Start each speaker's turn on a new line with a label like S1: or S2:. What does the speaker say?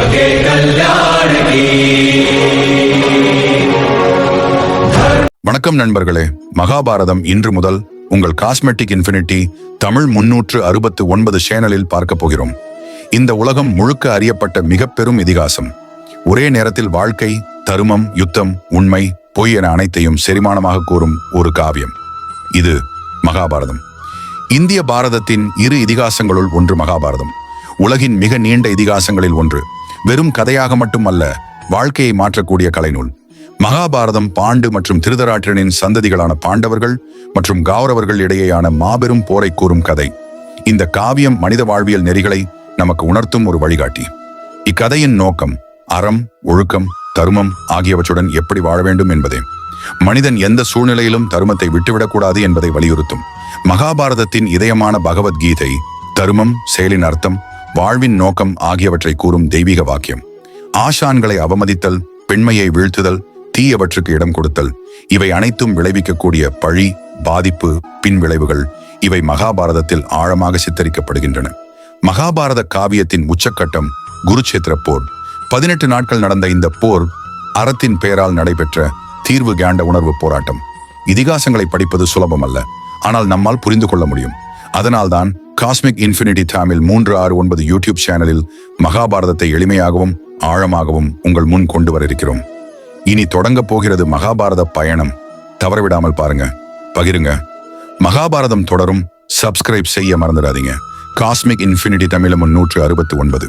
S1: भगे வணக்கம் நண்பர்களே. மகாபாரதம் இன்று முதல் உங்கள் காஸ்மெட்டிக் இன்ஃபினிட்டி தமிழ் முன்னூற்று அறுபத்து ஒன்பது சேனலில் பார்க்க போகிறோம். இந்த உலகம் முழுக்க அறியப்பட்ட மிக பெரும் இதிகாசம். ஒரே நேரத்தில் வாழ்க்கை தருமம் யுத்தம் உண்மை பொய் என அனைத்தையும் செரிமானமாக கூறும் ஒரு காவியம். இது மகாபாரதம். இந்திய பாரதத்தின் இரு இதிகாசங்களுள் ஒன்று மகாபாரதம். உலகின் மிக நீண்ட இதிகாசங்களில் ஒன்று. வெறும் கதையாக மட்டுமல்ல வாழ்க்கையை மாற்றக்கூடிய கலைநூல். மகாபாரதம் பாண்டு மற்றும் திருதராட்டிரனின் சந்ததிகளான பாண்டவர்கள் மற்றும் கௌரவர்கள் இடையேயான மாபெரும் போரை கூறும் கதை. இந்த காவியம் மனித வாழ்வியல் நெறிகளை நமக்கு உணர்த்தும் ஒரு வழிகாட்டி. இக்கதையின் நோக்கம் அறம் ஒழுக்கம் தருமம் ஆகியவற்றுடன் எப்படி வாழ வேண்டும் என்பதே. மனிதன் எந்த சூழ்நிலையிலும் தருமத்தை விட்டுவிடக்கூடாது என்பதை வலியுறுத்தும். மகாபாரதத்தின் இதயமான பகவத்கீதை தருமம் செயலின் அர்த்தம் வாழ்வின் நோக்கம் ஆகியவற்றை கூறும் தெய்வீக வாக்கியம். ஆஷான்களை அவமதித்தல் பெண்மையை வீழ்த்துதல் தீயவற்றுக்கு இடம் கொடுத்தல் இவை அனைத்தும் விளைவிக்கக்கூடிய பழி பாதிப்பு பின்விளைவுகள் இவை மகாபாரதத்தில் ஆழமாக சித்தரிக்கப்படுகின்றன. மகாபாரத காவியத்தின் உச்சக்கட்டம் குருச்சேத்திர போர். பதினெட்டு நாட்கள் நடந்த இந்த போர் அறத்தின் பெயரால் நடைபெற்ற தீர்வு கேண்ட உணர்வு போராட்டம். இதிகாசங்களை படிப்பது சுலபம் அல்ல ஆனால் நம்மால் புரிந்து கொள்ள முடியும். அதனால்தான் காஸ்மிக் இன்ஃபினிட்டி தமிழ் மூன்று ஆறு ஒன்பது யூடியூப் சேனலில் மகாபாரதத்தை எளிமையாகவும் ஆழமாகவும் உங்கள் முன் கொண்டு வர இருக்கிறோம் இனி தொடங்க போகிறது மகாபாரத பயணம். தவறவிடாமல் பாருங்க. பகிருங்க. மகாபாரதம் தொடரும். சப்ஸ்கிரைப் செய்ய மறந்துடாதீங்க. காஸ்மிக் இன்ஃபினிட்டி தமிழம் முன்னூற்று அறுபத்தி ஒன்பது.